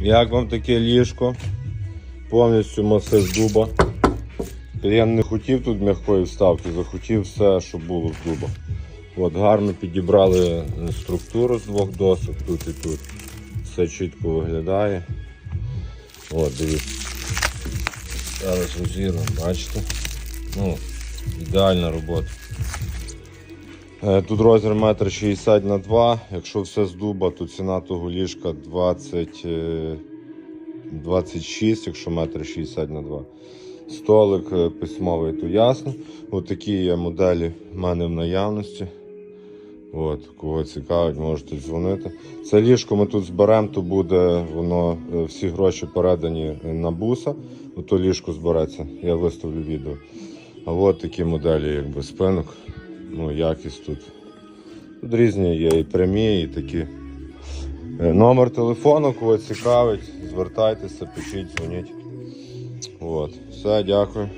Як вам таке ліжко? Повністю масив дуба. Клієнт не хотів тут м'якої вставки, захотів все, що було з дуба. От, гарно підібрали е, структуру з двох досок тут і тут. Все чітко виглядає. От, дивіться. Зараз розірвемо, бачите? Ну, ідеальна робота. Е, Тут розмір 1,60 м на 2 Якщо все з дуба, то ціна того ліжка 20, е, 26, якщо 1,60 м на 2 Столик е, письмовий, то ясно. Ось такі є моделі в мене в наявності. От, кого цікавить, можете дзвонити. Це ліжко ми тут зберемо, то буде воно е, всі гроші передані на буса. Ото ліжко збереться. Я виставлю відео. А от такі моделі, якби спинок. Ну, якість тут. Тут різні є і прямі, і такі. Е, Номер телефону, кого цікавить, звертайтеся, пишіть, дзвоніть. От. Все, дякую.